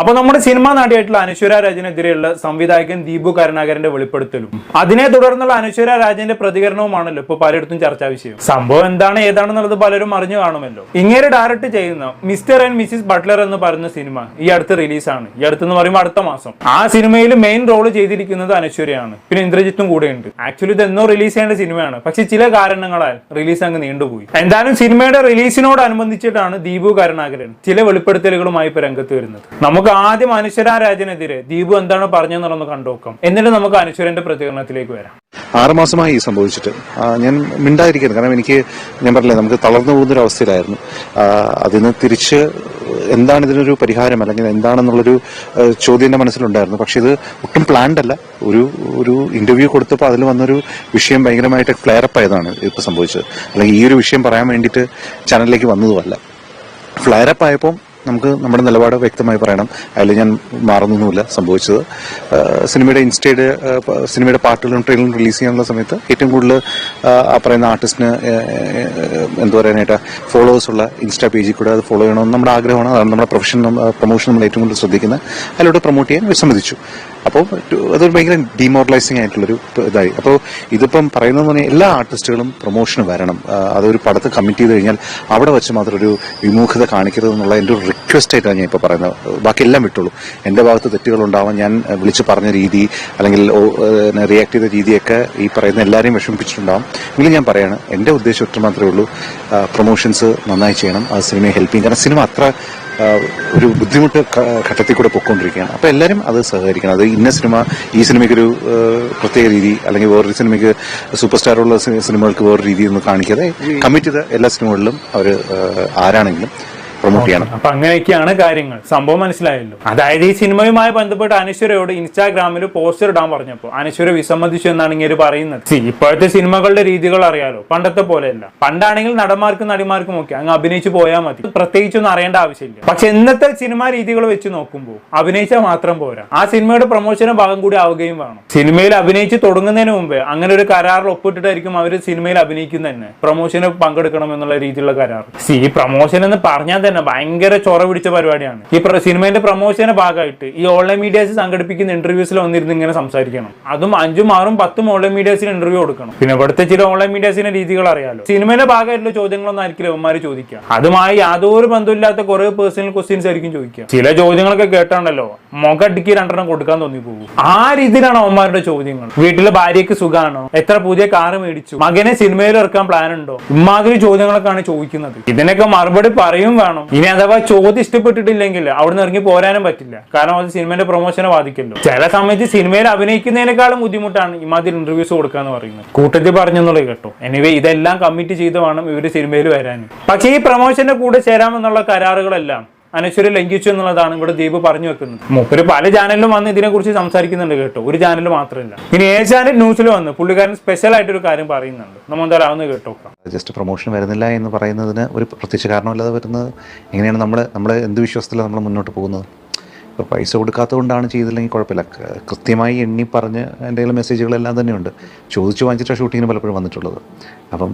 അപ്പൊ നമ്മുടെ സിനിമാ നടിയായിട്ടുള്ള അനശ്വര രാജനെതിരെയുള്ള സംവിധായകൻ ദീപു കരുണാകരന്റെ വെളിപ്പെടുത്തലും. അതിനെ തുടർന്നുള്ള അനശ്വര രാജന്റെ പ്രതികരണവുമാണല്ലോ ഇപ്പൊ പലയിടത്തും ചർച്ചാ വിഷയം. സംഭവം എന്താണ് ഏതാണെന്നുള്ളത് പലരും അറിഞ്ഞു കാണുമല്ലോ. ഇങ്ങനെ ഡയറക്ട് ചെയ്യുന്ന മിസ്റ്റർ ആൻഡ് മിസ്സിസ് ബട്ട്ലർ എന്ന് പറയുന്ന സിനിമ ഈ അടുത്ത് റിലീസാണ്. ഈ അടുത്തെന്ന് പറയുമ്പോൾ അടുത്ത മാസം. ആ സിനിമയിൽ മെയിൻ റോൾ ചെയ്തിരിക്കുന്നത് അനശ്വരയാണ്. പിന്നെ ഇന്ദ്രജിത്തും കൂടെയുണ്ട്. ആക്ച്വലി ഇത് എന്നോ റിലീസ് ചെയ്യേണ്ട സിനിമയാണ്. പക്ഷെ ചില കാരണങ്ങളാൽ റിലീസ് അങ്ങ് നീണ്ടുപോയി. എന്തായാലും സിനിമയുടെ റിലീസിനോടനുബന്ധിച്ചിട്ടാണ് ദീപു കരുണാകരൻ ചില വെളിപ്പെടുത്തലുകളുമായി ഇപ്പൊ രംഗത്ത് വരുന്നത്. നമുക്ക് ആദ്യം അനശ്വര രാജനെതിരെ ദീപു എന്താണ് കണ്ടു നോക്കാം എന്നിട്ട് നമുക്ക് അനുശ്വരന്റെ പ്രതികരണത്തിലേക്ക് വരാം. ആറുമാസമായി സംഭവിച്ചിട്ട്. ഞാൻ മിണ്ടായിരിക്കുന്നു. കാരണം എനിക്ക് ഞാൻ പറഞ്ഞില്ലേ നമുക്ക് തളർന്നു പോകുന്ന ഒരു അവസ്ഥയിലായിരുന്നു അതിന് തിരിച്ച് എന്താണ് ഇതിനൊരു പരിഹാരം? അല്ലെങ്കിൽ എന്താണെന്നുള്ളൊരു ചോദ്യം എന്റെ മനസ്സിലുണ്ടായിരുന്നു. പക്ഷെ ഇത് ഒട്ടും പ്ലാൻഡ് അല്ല. ഒരു ഒരു ഇന്റർവ്യൂ കൊടുത്തപ്പോൾ അതിൽ വന്നൊരു വിഷയം ഭയങ്കരമായിട്ട് ഫ്ലെയർ അപ്പ് ആയതാണ് ഇപ്പോൾ സംഭവിച്ചത്. അല്ലെങ്കിൽ ഈ ഒരു വിഷയം പറയാൻ വേണ്ടിയിട്ട് ചാനലിലേക്ക് വന്നതുമല്ല. ഫ്ലയർ അപ്പ് ആയപ്പോൾ നമുക്ക് നമ്മുടെ നിലപാട് വ്യക്തമായി പറയണം. അതിൽ ഞാൻ മാറുന്നൊന്നുമില്ല സംഭവിച്ചത്. സിനിമയുടെ ഇൻസ്റ്റയുടെ സിനിമയുടെ പാട്ടുകളും ട്രെയിലും റിലീസ് ചെയ്യാനുള്ള സമയത്ത് ഏറ്റവും കൂടുതൽ ആ, പറയുന്ന ആർട്ടിസ്റ്റിന് എന്താ പറയാനായിട്ട് ഫോളോവേഴ്സ് ഉള്ള ഇൻസ്റ്റാ പേജിൽ കൂടെ അത് ഫോളോ ചെയ്യണമെന്ന് നമ്മുടെ ആഗ്രഹമാണ്. അതാണ് നമ്മുടെ പ്രൊഫഷൻ പ്രൊമോഷൻ നമ്മൾ ഏറ്റവും കൂടുതൽ ശ്രദ്ധിക്കുന്നത്. അതിലൂടെ പ്രൊമോട്ട് ചെയ്യാൻ വിസമ്മതിച്ചു അപ്പോൾ അതൊരു ഭയങ്കര ഡിമോറലൈസിങ് ആയിട്ടുള്ളൊരു ഇതായി. അപ്പോൾ ഇതിപ്പം പറയുന്നത് പറഞ്ഞാൽ എല്ലാ ആർട്ടിസ്റ്റുകളും പ്രൊമോഷന് വരണം. അതൊരു പടത്ത് കമ്മിറ്റ് ചെയ്ത് കഴിഞ്ഞാൽ അവിടെ വെച്ച് മാത്രം ഒരു വിമുഖത കാണിക്കരുത് എന്നുള്ള എന്റെ ഒരു റിക്വസ്റ്റ് ആയിട്ടാണ് ഞാൻ ഇപ്പോൾ പറയുന്നത്. ബാക്കി എല്ലാം വിട്ടുള്ളൂ എന്റെ ഭാഗത്ത് തെറ്റുകളുണ്ടാവാൻ ഞാൻ ആ, വിളിച്ച് പറഞ്ഞ രീതി അല്ലെങ്കിൽ റിയാക്ട് ചെയ്ത രീതിയൊക്കെ ഈ പറയുന്ന എല്ലാവരെയും വിഷമിപ്പിച്ചിട്ടുണ്ടാവും. എങ്കിലും ഞാൻ പറയാണ് എന്റെ ഉദ്ദേശം ഒറ്റ മാത്രമേ ഉള്ളൂ. പ്രൊമോഷൻസ് നന്നായി ചെയ്യണം. അത് സിനിമയെ ഹെൽപ്പ് ചെയ്യും. കാരണം സിനിമ അത്ര ഒരു ബുദ്ധിമുട്ട് ഘട്ടത്തിൽ കൂടെ പൊയ്ക്കൊണ്ടിരിക്കുകയാണ്. അപ്പോൾ എല്ലാവരും അത് സഹകരിക്കണം. അത് ഇന്ന സിനിമ ഈ സിനിമയ്ക്കൊരു ഒരു പ്രത്യേക രീതി അല്ലെങ്കിൽ വേറൊരു സിനിമയ്ക്ക് സൂപ്പർ സ്റ്റാറുള്ള സിനിമകൾക്ക് വേറൊരു രീതി ഒന്ന് കാണിക്കാതെ കമ്മിറ്റ് ചെയ്ത എല്ലാ സിനിമകളിലും അവർ ആരാണെങ്കിലും പ്രൊമോട്ട് ചെയ്യണം. അപ്പൊ അങ്ങനെയൊക്കെയാണ് കാര്യങ്ങൾ. സംഭവം മനസ്സിലായല്ലോ. അതായത് ഈ സിനിമയുമായി ബന്ധപ്പെട്ട് അനശ്വരയോട് ഇൻസ്റ്റാഗ്രാമിൽ പോസ്റ്റർ ഇടാൻ പറഞ്ഞപ്പോൾ അനശ്വര വിസമ്മതിച്ചു എന്നാണ് ഇങ്ങനെ പറയുന്നത്. ഇപ്പോഴത്തെ സിനിമകളുടെ രീതികൾ അറിയാലോ. പണ്ടത്തെ പോലെയല്ല. പണ്ടാണെങ്കിൽ നടന്മാർക്കും നടിമാർക്കും ഒക്കെ അങ്ങ് അഭിനയിച്ചു പോയാൽ മതി. പ്രത്യേകിച്ചൊന്നും അറിയേണ്ട ആവശ്യമില്ല. പക്ഷെ ഇന്നത്തെ സിനിമാ രീതികൾ വെച്ച് നോക്കുമ്പോൾ അഭിനയിച്ചാൽ മാത്രം പോരാ. ആ സിനിമയുടെ പ്രൊമോഷന് ഭാഗം കൂടി ആവുകയും വേണം. സിനിമയിൽ അഭിനയിച്ച് തുടങ്ങുന്നതിന് മുമ്പേ അങ്ങനെ ഒരു കരാറിൽ ഒപ്പിട്ടിട്ടായിരിക്കും അവർ സിനിമയിൽ അഭിനയിക്കുന്നതന്നെ. പ്രൊമോഷന് പങ്കെടുക്കണം എന്നുള്ള രീതിയിലുള്ള കരാർ സി പ്രൊമോഷൻ എന്ന് പറഞ്ഞാൽ തന്നെ ഭയങ്കര ചൊറ പിടിച്ച പരിപാടിയാണ്. ഈ സിനിമയുടെ പ്രൊമോഷന്റെ ഭാഗമായിട്ട് ഈ ഓൺലൈൻ മീഡിയാസ് സംഘടിപ്പിക്കുന്ന ഇന്റർവ്യൂസിൽ വന്നിരുന്ന് ഇങ്ങനെ സംസാരിക്കണം. അതും അഞ്ചും ആറും പത്തും ഓൺലൈൻ മീഡിയാസിന് ഇന്റർവ്യൂ കൊടുക്കണം. പിന്നെ ഇവിടുത്തെ ചില ഓൺലൈൻ മീഡിയാസിന്റെ രീതികൾ അറിയാലോ. സിനിമയുടെ ഭാഗമായിട്ടുള്ള ചോദ്യങ്ങളൊന്നും ആയിരിക്കില്ല ഇവന്മാര് ചോദിക്കുക. അതുമായി യാതൊരു ബന്ധമില്ലാത്ത കുറെ പേഴ്സണൽ ക്വസ്റ്റ്യൻസ് ആയിരിക്കും ചോദിക്കുക. ചില ചോദ്യങ്ങളൊക്കെ കേട്ടാണല്ലോ മുഖടിക്ക് രണ്ടെണ്ണം കൊടുക്കാൻ തോന്നി പോകും ആ രീതിയിലാണ് അവന്മാരുടെ ചോദ്യങ്ങൾ. വീട്ടിലെ ഭാര്യയ്ക്ക് സുഖാണോ? എത്ര പുതിയ കാറ് മേടിച്ചു? മകനെ സിനിമയിൽ ഇറക്കാൻ പ്ലാൻ ഉണ്ടോ? ഇമാതിരി ചോദ്യങ്ങളൊക്കെയാണ് ചോദിക്കുന്നത്. ഇതിനൊക്കെ മറുപടി പറയും വേണം. ഇനി അഥവാ ചോദ്യം ഇഷ്ടപ്പെട്ടിട്ടില്ലെങ്കിൽ അവിടുന്ന് ഇറങ്ങി പോരാനും പറ്റില്ല. കാരണം അത് സിനിമയുടെ പ്രൊമോഷനെ ബാധിക്കുന്നു ചില സമയത്ത് സിനിമയിൽ അഭിനയിക്കുന്നതിനേക്കാളും ബുദ്ധിമുട്ടാണ് ഇമാതിരി ഇന്റർവ്യൂസ് കൊടുക്കുക എന്ന് പറയുന്നത്. കൂട്ടത്തിൽ പറഞ്ഞെന്നുള്ളത് കേട്ടോ. എനിവേ ഇതെല്ലാം കമ്മിറ്റ് ചെയ്ത് വേണം ഇവർ സിനിമയിൽ വരാൻ പക്ഷേ ഈ പ്രൊമോഷന്റെ കൂടെ ചേരാമെന്നുള്ള കരാറുകളെല്ലാം അനശ്വര ലംഘിച്ചു എന്നുള്ളതാണ് ഇവിടെ ദീപ് പറഞ്ഞു വെക്കുന്നത്. മൂപ്പര് പല ചാനലിലും വന്ന് ഇതിനെക്കുറിച്ച് സംസാരിക്കുന്നുണ്ട് കേട്ടോ. ഒരു ചാനൽ മാത്രമല്ല. ഇനി ഏ ചാനൽ ന്യൂസിൽ വന്ന് പുള്ളിക്കാരൻ സ്പെഷ്യൽ ആയിട്ട് ഒരു കാര്യം പറയുന്നുണ്ട്. നമ്മൾ എന്തായാലും കേട്ടോ ജസ്റ്റ് പ്രൊമോഷൻ വരുന്നില്ല എന്ന് പറയുന്നതിന് ഒരു പ്രത്യേകിച്ച് കാരണമല്ലാതെ വരുന്നത്. എങ്ങനെയാണ് നമ്മൾ നമ്മൾ എന്ത് വിശ്വാസത്തിലാണ് നമ്മൾ മുന്നോട്ട് പോകുന്നത്? ഇപ്പോൾ പൈസ കൊടുക്കാത്തതുകൊണ്ടാണ് ചെയ്തില്ലെങ്കിൽ കുഴപ്പമില്ല. കൃത്യമായി എണ്ണി പറഞ്ഞ് എന്റെ കയ്യിൽ മെസ്സേജുകളെല്ലാം തന്നെയുണ്ട്. ചോദിച്ചു വാങ്ങിച്ചിട്ടാണ് ഷൂട്ടിങ്ങിന് പലപ്പോഴും വന്നിട്ടുള്ളത്. അപ്പം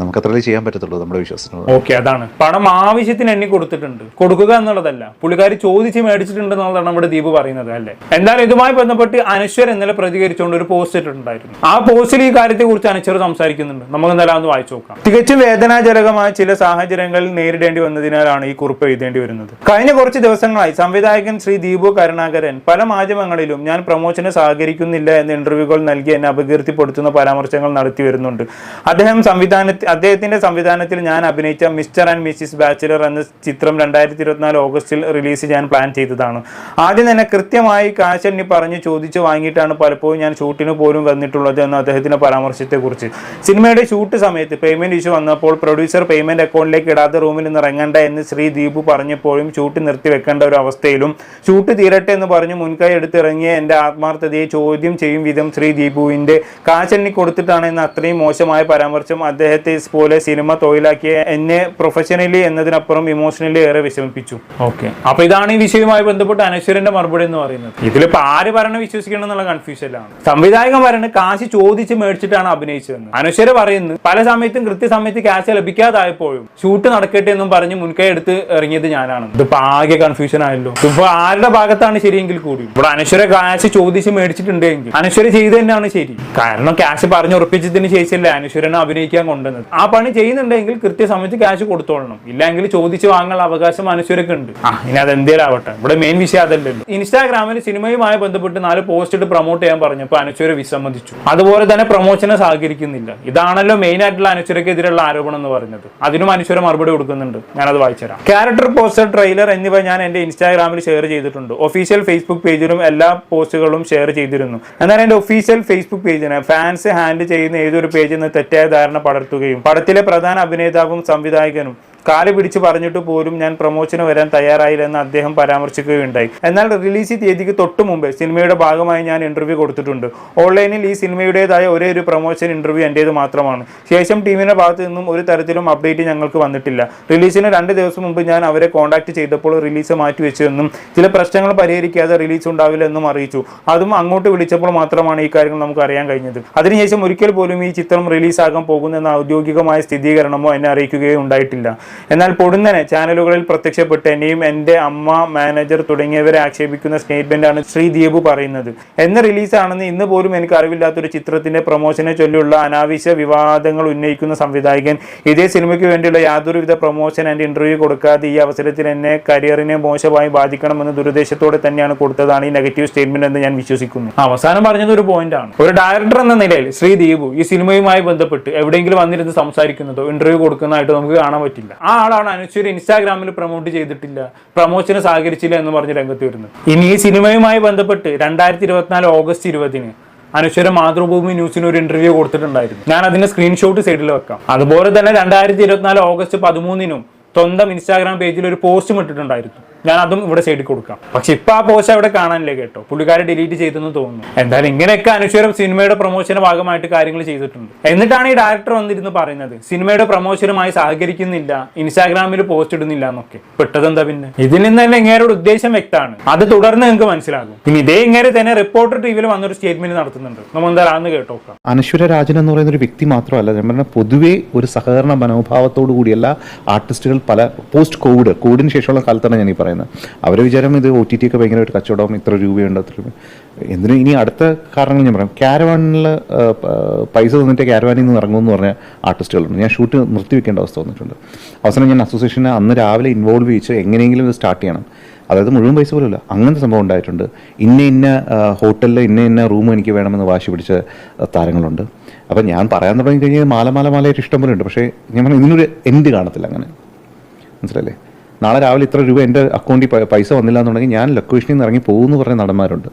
നമുക്കത്രേ ചെയ്യാൻ പറ്റത്തുള്ളൂ നമ്മുടെ വിശ്വാസത്തിനോട്. ഓക്കെ അതാണ്. പണം ആവശ്യത്തിന് എണ്ണി കൊടുത്തിട്ടുണ്ട്. കൊടുക്കുക എന്നുള്ളതല്ല. പുള്ളിക്കാരി ചോദിച്ച് മേടിച്ചിട്ടുണ്ട് എന്നുള്ളതാണ് നമ്മുടെ ദീപ് പറയുന്നത് അല്ലേ? എന്തായാലും ഇതുമായി ബന്ധപ്പെട്ട് അനശ്വർ ഇന്നലെ പ്രതികരിച്ചുകൊണ്ട് ഒരു പോസ്റ്റ് ഇട്ടിട്ടുണ്ടായിരുന്നു. ആ പോസ്റ്റിൽ ഈ കാര്യത്തെ കുറിച്ച് അനശ്വർ സംസാരിക്കുന്നുണ്ട്. നമുക്ക് എന്തായാലും ഒന്ന് വായിച്ചു നോക്കാം. തികച്ചും വേദനാജനകമായ ചില സാഹചര്യങ്ങളിൽ നേരിടേണ്ടി വന്നതിനാലാണ് ഈ കുറിപ്പ് എഴുതേണ്ടി വരുന്നത്. കഴിഞ്ഞ കുറച്ച് ദിവസങ്ങളായി സംവിധായകൻ ശ്രീ ദീപു കരുണാകരൻ പല മാധ്യമങ്ങളിലും ഞാൻ പ്രമോഷനെ സഹകരിക്കുന്നില്ല എന്ന ഇന്റർവ്യൂകൾ നൽകി എന്നെ അപകീർത്തിപ്പെടുത്തുന്ന പരാമർശങ്ങൾ നടത്തി വരുന്നുണ്ട്. അദ്ദേഹം സംവിധാനത്തിൽ അദ്ദേഹത്തിന്റെ സംവിധാനത്തിൽ ഞാൻ അഭിനയിച്ച മിസ്റ്റർ ആൻഡ് മിസ്സിസ് ബാച്ചിലർ എന്ന ചിത്രം രണ്ടായിരത്തി ഇരുപത്തിനാല് ഓഗസ്റ്റിൽ റിലീസ് ചെയ്യാൻ പ്ലാൻ ചെയ്തതാണ്. ആദ്യം തന്നെ കൃത്യമായി കാശന്നി പറഞ്ഞ് ചോദിച്ചു വാങ്ങിയിട്ടാണ് പലപ്പോഴും ഞാൻ ഷൂട്ടിന് പോലും വന്നിട്ടുള്ളത് എന്ന അദ്ദേഹത്തിന്റെ പരാമർശത്തെക്കുറിച്ച്. സിനിമയുടെ ഷൂട്ട് സമയത്ത് പേയ്മെന്റ് ഇഷ്യൂ വന്നപ്പോൾ പ്രൊഡ്യൂസർ പേയ്മെന്റ് അക്കൗണ്ടിലേക്ക് ഇടാതെ റൂമിൽ നിന്ന് ഇറങ്ങണ്ട എന്ന് ശ്രീ ദീപു പറഞ്ഞപ്പോഴും ഷൂട്ട് നിർത്തി വെക്കേണ്ട ഒരു അവസ്ഥയിലും ഷൂട്ട് തീരട്ടെ എന്ന് പറഞ്ഞ് മുൻകൈ എടുത്തിറങ്ങിയ എന്റെ ആത്മാർത്ഥതയെ ചോദ്യം ചെയ്യും വിധം ശ്രീ ദീപുവിന്റെ കാശെണ്ണി കൊടുത്തിട്ടാണ് എന്ന് അത്രയും മോശമായ പരാമർശം പരാമർശം അദ്ദേഹത്തെ പോലെ സിനിമ തൊഴിലാക്കിയ എന്നെ പ്രൊഫഷണലി എന്നതിനപ്പുറം ഇമോഷണലി ഏറെ വിഷമിപ്പിച്ചു. ഓക്കെ അപ്പൊ ഇതാണ് ഈ വിഷയവുമായി ബന്ധപ്പെട്ട് അനശ്വരന്റെ മറുപടി എന്ന് പറയുന്നത്. ഇതിലിപ്പോ ആര് ഭരണം വിശ്വസിക്കണം എന്നുള്ള കൺഫ്യൂഷനിലാണ് സംവിധായകൻ പറയുന്നത് കാശ് ചോദിച്ച് മേടിച്ചിട്ടാണ് അഭിനയിച്ചതെന്ന് അനശ്വര പറയുന്നു പല സമയത്തും കൃത്യസമയത്ത് ക്യാഷ് ലഭിക്കാതായപ്പോഴും ഷൂട്ട് നടക്കട്ടെ എന്നും പറഞ്ഞ് മുൻകൈ എടുത്ത് ഇറങ്ങിയത് ഞാനാണ്. ഇതിപ്പോ ആകെ കൺഫ്യൂഷൻ ആയല്ലോ. ഇപ്പൊ ആരുടെ ഭാഗത്താണ് ശരിയെങ്കിൽ കൂടി ഇവിടെ അനശ്വര കാശ് ചോദിച്ച് മേടിച്ചിട്ടുണ്ടെങ്കിൽ. അനശ്വര ചെയ്ത് തന്നെയാണ് ശരി. കാരണം ക്യാഷ് പറഞ്ഞുറപ്പിച്ചതിന് ശേഷമല്ലേ അനശ്വരനെ അഭിനയിക്കാൻ കൊണ്ടുവന്നത്. ആ പണി ചെയ്യുന്നുണ്ടെങ്കിൽ കൃത്യസമയത്ത് ക്യാഷ് കൊടുത്തോളണം. ഇല്ലെങ്കിൽ ചോദിച്ച് വാങ്ങാനുള്ള അവകാശം മനുഷ്യരൊക്കെ ഉണ്ട്. ആ. ഇനി അത് എന്തേലും ആവട്ടെ ഇവിടെ മെയിൻ വിഷയം അതല്ലല്ലോ. ഇൻസ്റ്റാഗ്രാമിൽ സിനിമയുമായി ബന്ധപ്പെട്ട് നാല് പോസ്റ്റ് ഇട്ട് പ്രൊമോട്ട് ചെയ്യാൻ പറഞ്ഞപ്പോൾ അനുശ്വര വിസമ്മതിച്ചു. അതുപോലെ തന്നെ പ്രൊമോഷനെ സഹകരിക്കുന്നില്ല. ഇതാണല്ലോ മെയിൻ ആയിട്ടുള്ള അനുശ്വരക്കെതിരെയുള്ള ആരോപണം എന്ന് പറഞ്ഞത്. അതിനും അനുശ്വര മറുപടി കൊടുക്കുന്നുണ്ട്. ഞാനത് വായിച്ചുതരാം ക്യാരക്ടർ പോസ്റ്റർ ട്രെയിലർ എന്നിവ ഞാൻ എന്റെ ഇൻസ്റ്റാഗ്രാമിൽ ഷെയർ ചെയ്തിട്ടുണ്ട്. ഒഫീഷ്യൽ ഫേസ്ബുക്ക് പേജിലും എല്ലാ പോസ്റ്റുകളും ഷെയർ ചെയ്തിരുന്നു. എന്നാൽ എന്റെ ഒഫീഷ്യൽ ഫേസ്ബുക്ക് പേജിന് ഫാൻസ് ഹാൻഡിൽ ചെയ്യുന്ന ഏതൊരു പേജിൽ നിന്ന് തെറ്റായ ധാരണ പടർത്തുകയും പടത്തിലെ പ്രധാന അഭിനേതാവും സംവിധായകനും കാൽ പിടിച്ച് പറഞ്ഞിട്ട് പോലും ഞാൻ പ്രൊമോഷന് വരാൻ തയ്യാറായില്ല എന്ന് അദ്ദേഹം പരാമർശിക്കുകയുണ്ടായി. എന്നാൽ റിലീസ് തീയതിക്ക് തൊട്ട് മുമ്പ് സിനിമയുടെ ഭാഗമായി ഞാൻ ഇന്റർവ്യൂ കൊടുത്തിട്ടുണ്ട്. ഓൺലൈനിൽ ഈ സിനിമയുടേതായ ഒരേ ഒരു പ്രൊമോഷൻ ഇന്റർവ്യൂ എന്റേത് മാത്രമാണ്. ശേഷം ടീമിന്റെ ഭാഗത്തു നിന്നും ഒരു തരത്തിലും അപ്ഡേറ്റ് ഞങ്ങൾക്ക് വന്നിട്ടില്ല. റിലീസിന് രണ്ട് ദിവസം മുമ്പ് ഞാൻ അവരെ കോൺടാക്ട് ചെയ്തപ്പോൾ റിലീസ് മാറ്റിവെച്ചെന്നും ചില പ്രശ്നങ്ങൾ പരിഹരിക്കാതെ റിലീസ് ഉണ്ടാവില്ല എന്നും അറിയിച്ചു. അതും അങ്ങോട്ട് വിളിച്ചപ്പോൾ മാത്രമാണ് ഈ കാര്യങ്ങൾ നമുക്ക് അറിയാൻ കഴിഞ്ഞത്. അതിനുശേഷം ഒരിക്കൽ പോലും ഈ ചിത്രം റിലീസാകാൻ പോകുന്ന ഔദ്യോഗികമായ സ്ഥിരീകരണമോ എന്നെ അറിയിക്കുകയോ ഉണ്ടായിട്ടില്ല. എന്നാൽ പൊടുന്നനെ ചാനലുകളിൽ പ്രത്യക്ഷപ്പെട്ട് എന്നെയും എന്റെ അമ്മ മാനേജർ തുടങ്ങിയവരെ ആക്ഷേപിക്കുന്ന സ്റ്റേറ്റ്മെന്റാണ് ശ്രീ ദീപ് പറയുന്നത്. എന്ന് റിലീസാണെന്ന് ഇന്ന് പോലും എനിക്ക് അറിവില്ലാത്തൊരു ചിത്രത്തിന്റെ പ്രൊമോഷനെ ചൊല്ലിയുള്ള അനാവശ്യ വിവാദങ്ങൾ ഉന്നയിക്കുന്ന സംവിധായകൻ. ഇതേ സിനിമയ്ക്ക് വേണ്ടിയുള്ള യാതൊരുവിധ പ്രൊമോഷൻ ആൻഡ് ഇന്റർവ്യൂ കൊടുക്കാതെ ഈ അവസരത്തിൽ എന്നെ കരിയറിനെ മോശമായി ബാധിക്കണമെന്ന് ദുരുദ്ദേശത്തോടെ തന്നെയാണ് കൊടുത്തതാണ് ഈ നെഗറ്റീവ് സ്റ്റേറ്റ്മെന്റ് എന്ന് ഞാൻ വിശ്വസിക്കുന്നു. അവസാനം പറഞ്ഞത് ഒരു പോയിന്റ് ആണ് ഒരു ഡയറക്ടർ എന്ന നിലയിൽ ശ്രീ ദീപു ഈ സിനിമയുമായി ബന്ധപ്പെട്ട് എവിടെയെങ്കിലും വന്നിരുന്ന് സംസാരിക്കുന്നതോ ഇന്റർവ്യൂ കൊടുക്കുന്നതായിട്ട് നമുക്ക് കാണാൻ പറ്റില്ല. ആ ആളാണ് അനുശ്വരി ഇൻസ്റ്റാഗ്രാമിൽ പ്രൊമോട്ട് ചെയ്തിട്ടില്ല പ്രൊമോഷന് സഹകരിച്ചില്ല എന്ന് പറഞ്ഞ് രംഗത്ത് വരുന്നത്. ഇനി ഈ സിനിമയുമായി ബന്ധപ്പെട്ട് രണ്ടായിരത്തി ഇരുപത്തിനാല് ഓഗസ്റ്റ് ഇരുപതിന് അനശ്വര മാതൃഭൂമി ന്യൂസിന് ഒരു ഇന്റർവ്യൂ കൊടുത്തിട്ടുണ്ടായിരുന്നു. ഞാൻ അതിന്റെ സ്ക്രീൻഷോട്ട് സൈഡിൽ വെക്കാം. അതുപോലെ തന്നെ രണ്ടായിരത്തി ഇരുപത്തിനാല് ഓഗസ്റ്റ് പതിമൂന്നിനും സ്വന്തം ഇൻസ്റ്റാഗ്രാം പേജിൽ ഒരു പോസ്റ്റും ഇട്ടിട്ടുണ്ടായിരുന്നു. ഞാൻ അതും ഇവിടെ സൈഡിൽ കൊടുക്കാം. പക്ഷെ ഇപ്പൊ ആ പോസ്റ്റ് അവിടെ കാണാനില്ല കേട്ടോ. പുള്ളിക്കാരെ ഡിലീറ്റ് ചെയ്തെന്ന് തോന്നുന്നു. എന്തായാലും ഇങ്ങനെയൊക്കെ അനുശ്വരം സിനിമയുടെ പ്രൊമോഷന്റെ ഭാഗമായിട്ട് കാര്യങ്ങൾ ചെയ്തിട്ടുണ്ട്. എന്നിട്ടാണ് ഈ ഡയറക്ടർ വന്നിരുന്ന് പറയുന്നത് സിനിമയുടെ പ്രൊമോഷനുമായി സഹകരിക്കുന്നില്ല ഇൻസ്റ്റാഗ്രാമിൽ പോസ്റ്റ് ഇടുന്നില്ല എന്നൊക്കെ. പെട്ടതെന്താ പിന്നെ? ഇതിൽ നിന്ന് തന്നെ ഇങ്ങേരുടെ ഉദ്ദേശം വ്യക്തമാണ്. അത് തുടർന്ന് നിങ്ങൾക്ക് മനസ്സിലാകും. ഇനി ഇതേ ഇങ്ങനെ തന്നെ റിപ്പോർട്ടർ ടിവിയിൽ വന്നൊരു സ്റ്റേറ്റ്മെന്റ് നടത്തുന്നുണ്ട്. നമ്മൾ എന്തായാലും കേട്ടോ അനശ്വര രാജൻ എന്ന് പറയുന്ന ഒരു വ്യക്തി മാത്രമല്ല ഞാൻ പറഞ്ഞ പൊതുവേ ഒരു സഹകരണ മനോഭാവത്തോടു കൂടിയല്ല ആർട്ടിസ്റ്റുകൾ പല പോസ്റ്റ് കോവിഡ് കോവിഡിന് ശേഷമുള്ള കാലത്താണ് ഞാൻ ഈ പറയുന്നത്. അവരെ വിചാരം ഇത് ഒ ടി ടി ഒക്കെ ഭയങ്കരമായിട്ട് കച്ചവടം ഇത്ര രൂപയുണ്ട് അത്ര രൂപ. എന്തിനും ഇനി അടുത്ത കാരണങ്ങൾ ഞാൻ പറയാം. ക്യാരവാനിൽ പൈസ തന്നിട്ട് ക്യാരവാനിൽ നിന്ന് ഇറങ്ങുമെന്ന് പറഞ്ഞ ആർട്ടിസ്റ്റുകളുണ്ട്. ഞാൻ ഷൂട്ട് നിർത്തിവെക്കേണ്ട അവസ്ഥ വന്നിട്ടുണ്ട്. അവസാനം ഞാൻ അസോസിയേഷനെ അന്ന് രാവിലെ ഇൻവോൾവ് ചെയ്യിച്ച് എങ്ങനെയെങ്കിലും ഇത് സ്റ്റാർട്ട് ചെയ്യണം. അതായത് മുഴുവൻ പൈസ പോലുമില്ല അങ്ങനത്തെ സംഭവം ഉണ്ടായിട്ടുണ്ട്. ഇന്ന ഇന്ന ഹോട്ടലിൽ ഇന്ന ഇന്ന റൂം എനിക്ക് വേണമെന്ന് വാശി പിടിച്ച താരങ്ങളുണ്ട്. അപ്പം ഞാൻ പറയാൻ തുടങ്ങി കഴിഞ്ഞാൽ മാല മാല മാലയായിട്ട് ഇഷ്ടം പോലെ ഉണ്ട്. പക്ഷേ ഞാൻ പറഞ്ഞു ഇതിനൊരു എൻഡ് കാണത്തില്ല അങ്ങനെ. മനസ്സിലല്ലേ നാളെ രാവിലെ ഇത്ര രൂപ എന്റെ അക്കൗണ്ടിൽ പൈസ വന്നില്ല എന്നുണ്ടെങ്കിൽ ഞാൻ ലൊക്കേഷനിൽ നിന്ന് ഇറങ്ങി പോകുമെന്ന് പറഞ്ഞ നടന്മാരുണ്ട്.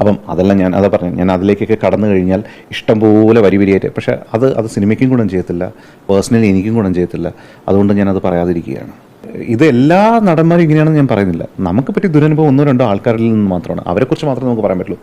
അപ്പം അതെല്ലാം ഞാൻ അതാ പറഞ്ഞു ഞാൻ അതിലേക്കൊക്കെ കടന്നു കഴിഞ്ഞാൽ ഇഷ്ടം പോലെ വരി വരിയായിട്ട്. പക്ഷേ അത് അത് സിനിമയ്ക്കും ഗുണം ചെയ്യത്തില്ല. പേഴ്സണലി എനിക്കും ഗുണം ചെയ്യത്തില്ല. അതുകൊണ്ട് ഞാനത് പറയാതിരിക്കുകയാണ്. ഇത് എല്ലാ നടന്മാരും ഇങ്ങനെയാണെന്ന് ഞാൻ പറയുന്നില്ല. നമുക്ക് പറ്റിയ ദുരനുഭവം ഒന്നോ രണ്ടോ ആൾക്കാരിൽ നിന്ന് മാത്രമാണ്. അവരെക്കുറിച്ച് മാത്രമേ നമുക്ക് പറയാൻ പറ്റുള്ളൂ.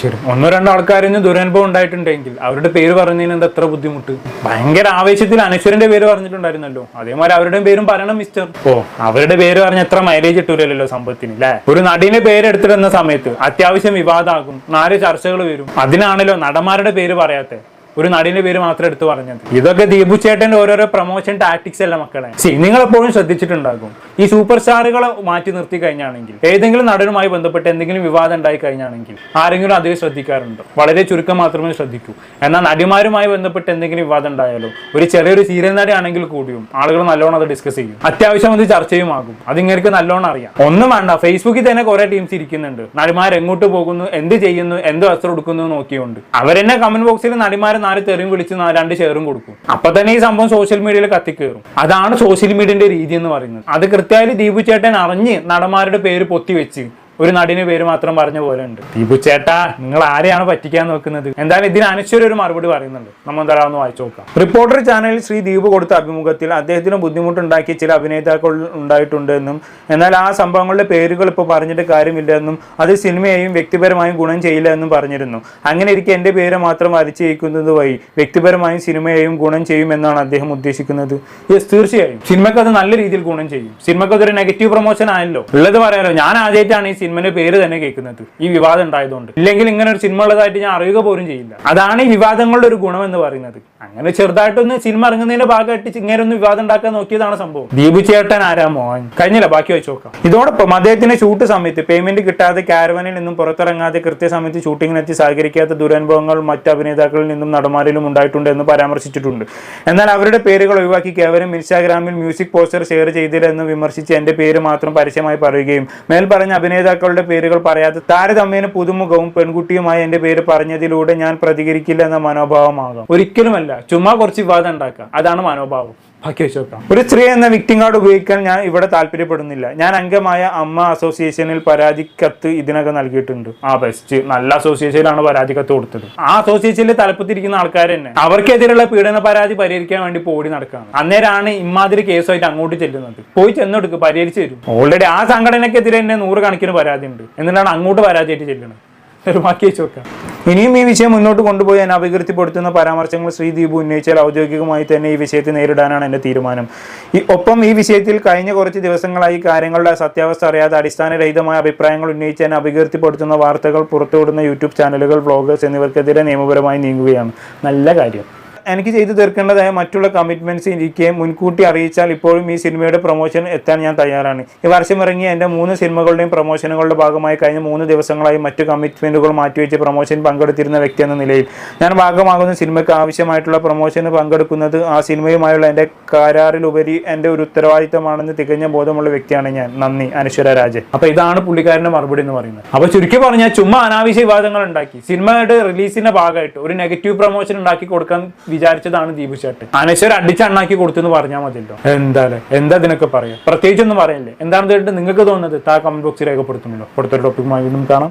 ശരി ഒന്നോ രണ്ടോ ആൾക്കാരിന് ദുരനുഭവം ഉണ്ടായിട്ടുണ്ടെങ്കിൽ അവരുടെ പേര് പറഞ്ഞതിന് എന്താ എത്ര ബുദ്ധിമുട്ട്? ഭയങ്കര ആവേശത്തിൽ അനശ്വരന്റെ പേര് പറഞ്ഞിട്ടുണ്ടായിരുന്നല്ലോ. അതേമാതിരി അവരുടെ പേരും പറയണം മിസ്റ്റർ ഓ അവരുടെ പേര് പറഞ്ഞ എത്ര മൈലേജ് ഇട്ടൂലല്ലോ സംഭവത്തിന് അല്ലേ ഒരു നടീന്റെ പേര് എടുത്തിടുന്ന സമയത്ത് അത്യാവശ്യം വിവാദമാകും നാല് ചർച്ചകൾ വരും. അതിനാണല്ലോ നടന്മാരുടെ പേര് പറയാത്തെ. ഒരു നടിന്റെ പേര് മാത്രം എടുത്തു പറഞ്ഞത്. ഇതൊക്കെ ദീപു ചേട്ടന്റെ ഓരോരോ പ്രൊമോഷൻ ടാക്ടിക്സ് അല്ല മക്കളെ? സി നിങ്ങൾ എപ്പോഴും ശ്രദ്ധിച്ചിട്ടുണ്ടാകും. ഈ സൂപ്പർ സ്റ്റാറുകളെ മാറ്റി നിർത്തി കഴിഞ്ഞാണെങ്കിൽ ഏതെങ്കിലും നടനുമായി ബന്ധപ്പെട്ട് എന്തെങ്കിലും വിവാദം ഉണ്ടായി കഴിഞ്ഞാണെങ്കിൽ ആരെങ്കിലും അധികം ശ്രദ്ധിക്കാറുണ്ട്? വളരെ ചുരുക്കം മാത്രമേ ശ്രദ്ധിക്കൂ. എന്നാൽ നടിമാരുമായി ബന്ധപ്പെട്ട് എന്തെങ്കിലും വിവാദം ഉണ്ടായാലോ ഒരു ചെറിയൊരു സീരിയൽ നടി ആണെങ്കിൽ കൂടിയും ആളുകൾ നല്ലോണം അത് ഡിസ്കസ് ചെയ്യും. അത്യാവശ്യം അത് ചർച്ചയുമാകും. അത് ഇങ്ങനെ നല്ലോണം അറിയാം. ഒന്നും വേണ്ട ഫേസ്ബുക്കിൽ തന്നെ കുറെ ടീംസ് ഇരിക്കുന്നുണ്ട്. നടിമാർ എങ്ങോട്ട് പോകുന്നു എന്ത് ചെയ്യുന്നു എന്ത് വസ്ത്രം എടുക്കുന്നു നോക്കിയുണ്ട്. അവരെന്നെ കമന്റ് ബോക്സിൽ നടിമാരെ നാല് തെറിയും വിളിച്ച് രണ്ട് ഷെയറും കൊടുക്കും. അപ്പൊ തന്നെ ഈ സംഭവം സോഷ്യൽ മീഡിയയിൽ കത്തിക്കേറും. അതാണ് സോഷ്യൽ മീഡിയന്റെ രീതി എന്ന് പറയുന്നത്. അത് കൃത്യമായി ദീപു ചേട്ടൻ അറിഞ്ഞ് നടന്മാരുടെ പേര് പൊത്തിവെച്ച് ഒരു നടിന് പേര് മാത്രം പറഞ്ഞ പോലെ ഉണ്ട്. ദീപു ചേട്ടാ നിങ്ങൾ ആരെയാണ് പറ്റിക്കാൻ നോക്കുന്നത്? എന്തായാലും ഇതിന് അനുശ്വര ഒരു മറുപടി പറയുന്നുണ്ട്. നമ്മൾ എന്തായാലും ഒന്ന് വായിച്ചു നോക്കാം. റിപ്പോർട്ടർ ചാനലിൽ ശ്രീ ദീപ് കൊടുത്ത അഭിമുഖത്തിൽ അദ്ദേഹത്തിന് ബുദ്ധിമുട്ടുണ്ടാക്കിയ ചില അഭിനേതാക്കൾ ഉണ്ടായിട്ടുണ്ട് എന്നും എന്നാൽ ആ സംഭവങ്ങളുടെ പേരുകൾ ഇപ്പോൾ പറഞ്ഞിട്ട് കാര്യമില്ല എന്നും അത് സിനിമയെയും വ്യക്തിപരമായും ഗുണം ചെയ്യില്ല എന്നും പറഞ്ഞിരുന്നു. അങ്ങനെ ഇരിക്കെ എന്റെ പേര് മാത്രം വരച്ചിരിക്കുന്നത് വഴി വ്യക്തിപരമായും സിനിമയെയും ഗുണം ചെയ്യും എന്നാണ് അദ്ദേഹം ഉദ്ദേശിക്കുന്നത്. യെസ് തീർച്ചയായും. സിനിമയ്ക്ക് അത് നല്ല രീതിയിൽ ഗുണം ചെയ്യും. സിനിമയ്ക്ക് അതൊരു നെഗറ്റീവ് പ്രൊമോഷൻ ആയല്ലോ. ഉള്ളത് പറയാലോ ഞാൻ ആദ്യമായിട്ടാണ് ഈ സിനിമയുടെ പേര് തന്നെ കേൾക്കുന്നത്. ഈ വിവാദം ഉണ്ടായതുകൊണ്ട്. ഇല്ലെങ്കിൽ ഇങ്ങനെ ഒരു സിനിമ ഉള്ളതായിട്ട് ഞാൻ അറിയുക പോലും ചെയ്യില്ല. അതാണ് ഈ വിവാദങ്ങളുടെ ഒരു ഗുണം എന്ന് പറയുന്നത്. അങ്ങനെ ചെറുതായിട്ടൊന്ന് സിനിമ ഇറങ്ങുന്നതിന്റെ ഭാഗമായിട്ട് ഇങ്ങനെ ഒന്ന് വിവാദം ഉണ്ടാക്കാൻ നോക്കിയതാണ് സംഭവം. ദീപു ചേട്ടൻ ആരാ മോഹൻ കഴിഞ്ഞില്ല? ബാക്കി വെച്ച് നോക്കാം. ഇതോടൊപ്പം അദ്ദേഹത്തിന്റെ ഷൂട്ട് സമയത്ത് പേയ്മെന്റ് കിട്ടാതെ കാരവനിൽ നിന്നും പുറത്തിറങ്ങാതെ കൃത്യസമയത്ത് ഷൂട്ടിങ്ങിനെത്തി സഹകരിക്കാത്ത ദുരനുഭവങ്ങൾ മറ്റ് അഭിനേതാക്കളിൽ നിന്നും നടന്മാരിലും ഉണ്ടായിട്ടുണ്ട് എന്ന് പരാമർശിച്ചിട്ടുണ്ട്. എന്നാൽ അവരുടെ പേരുകൾ ഒഴിവാക്കി കേവലം ഇൻസ്റ്റാഗ്രാമിൽ മ്യൂസിക് പോസ്റ്റർ ഷെയർ ചെയ്തില്ല എന്ന് വിമർശിച്ച് എന്റെ പേര് മാത്രം പരസ്യമായി പറയുകയും മേൽ പറഞ്ഞ അഭിനേതാക്കളുടെ പേരുകൾ പറയാതെ താരതമ്യേന പുതുമുഖവും പെൺകുട്ടിയുമായി എന്റെ പേര് പറഞ്ഞതിലൂടെ ഞാൻ പ്രതികരിക്കില്ല എന്ന മനോഭാവമാകാം. ഒരിക്കലുമല്ല ചുമ്മാ കുറച്ച് വിവാദം ഉണ്ടാക്കുക. അതാണ് മനോഭാവം. ബാക്കി വെച്ച് നോക്കാം. ഒരു സ്ത്രീ എന്ന വിക്ടിം കാർഡ് ഉപയോഗിക്കാൻ ഞാൻ ഇവിടെ താല്പര്യപ്പെടുന്നില്ല. ഞാൻ അംഗമായ അമ്മ അസോസിയേഷനിൽ പരാതി കത്ത് ഇതിനകം നൽകിയിട്ടുണ്ട്. ആ ബെസ്റ്റ് നല്ല അസോസിയേഷനിലാണ് പരാതി കത്ത് കൊടുത്തത്. ആ അസോസിയേഷനിൽ തലപ്പത്തിരിക്കുന്ന ആൾക്കാർ തന്നെ. അവർക്കെതിരെയുള്ള പീഡന പരാതി പരിഹരിക്കാൻ വേണ്ടി പോടി നടക്കുകയാണ് അന്നേരമാണ് ഇമാതിരി കേസുമായിട്ട് അങ്ങോട്ട് ചെല്ലുന്നത്. പോയി ചെന്നെടുക്കും പരിഹരിച്ചു തരും. ഓൾറെഡി ആ സംഘടനക്കെതിരെ തന്നെ നൂറ് കണക്കിന് പരാതി ഉണ്ട് എന്നിട്ടാണ് അങ്ങോട്ട് പരാതിയായിട്ട് ചെല്ലുന്നത്. ഒരു ബാക്കി വെച്ച് നോക്കാം ഇനിയും ഈ വിഷയം മുന്നോട്ട് കൊണ്ടുപോയി എന്നെ അപകീർത്തിപ്പെടുത്തുന്ന പരാമർശങ്ങൾ ശ്രീ ദീപു ഉന്നയിച്ചാൽ ഔദ്യോഗികമായി തന്നെ ഈ വിഷയത്തെ നേരിടാനാണ് എന്റെ തീരുമാനം. ഈ ഒപ്പം ഈ വിഷയത്തിൽ കഴിഞ്ഞ കുറച്ച് ദിവസങ്ങളായി കാര്യങ്ങളുടെ സത്യാവസ്ഥ അറിയാതെ അടിസ്ഥാനരഹിതമായ അഭിപ്രായങ്ങൾ ഉന്നയിച്ച് എന്നെ അപകീർത്തിപ്പെടുത്തുന്ന വാർത്തകൾ പുറത്തുവിടുന്ന യൂട്യൂബ് ചാനലുകൾ വ്ളോഗേഴ്സ് എന്നിവർക്കെതിരെ നിയമപരമായി നീങ്ങുകയാണ്. നല്ല കാര്യം. എനിക്ക് ചെയ്തു തീർക്കേണ്ടതായ മറ്റുള്ള കമ്മിറ്റ്മെന്റ്സ് എനിക്ക് മുൻകൂട്ടി അറിയിച്ചാൽ ഇപ്പോഴും ഈ സിനിമയുടെ പ്രൊമോഷൻ എത്താൻ ഞാൻ തയ്യാറാണ്. ഈ വർഷം ഇറങ്ങിയ എന്റെ മൂന്ന് സിനിമകളുടെയും പ്രൊമോഷനുകളുടെ ഭാഗമായി കഴിഞ്ഞ മൂന്ന് ദിവസങ്ങളായി മറ്റു കമ്മിറ്റ്മെന്റുകൾ മാറ്റിവെച്ച് പ്രൊമോഷൻ പങ്കെടുത്തിരുന്ന വ്യക്തി എന്ന നിലയിൽ ഞാൻ ഭാഗമാകുന്ന സിനിമയ്ക്ക് ആവശ്യമായിട്ടുള്ള പ്രൊമോഷന് പങ്കെടുക്കുന്നത് ആ സിനിമയുമായുള്ള എന്റെ കരാറിലുപരി എന്റെ ഒരു ഉത്തരവാദിത്തമാണെന്ന് തികഞ്ഞ ബോധമുള്ള വ്യക്തിയാണ് ഞാൻ. നന്ദി അനശ്വര രാജൻ. അപ്പോൾ ഇതാണ് പുള്ളിക്കാരന്റെ മറുപടി എന്ന് പറയുന്നത്. അപ്പോൾ ചുരുക്കി പറഞ്ഞാൽ ചുമ്മാ അനാവശ്യ വിവാദങ്ങൾ ഉണ്ടാക്കി. സിനിമയുടെ റിലീസിന്റെ ഭാഗമായിട്ട് ഒരു നെഗറ്റീവ് പ്രൊമോഷൻ ഉണ്ടാക്കി കൊടുക്കാൻ വിചാരിച്ചതാണ് ദീപു ചേട്ടൻ. അനശ്വര അടിച്ചണ്ണാക്കി കൊടുത്തു എന്ന് പറഞ്ഞാൽ മതിയല്ലോ. എന്തായാലും എന്താ ഇതിനൊക്കെ പറയാം? പ്രത്യേകിച്ചൊന്നും പറയല്ലേ? എന്താണെന്ന് കേട്ടിട്ട് നിങ്ങൾക്ക് തോന്നുന്നത്? താ കമന്റ് ബോക്സിൽ രേഖപ്പെടുത്തുമല്ലോ അടുത്തൊരു ടോപ്പിക്കുമായി വീണ്ടും കാണാം.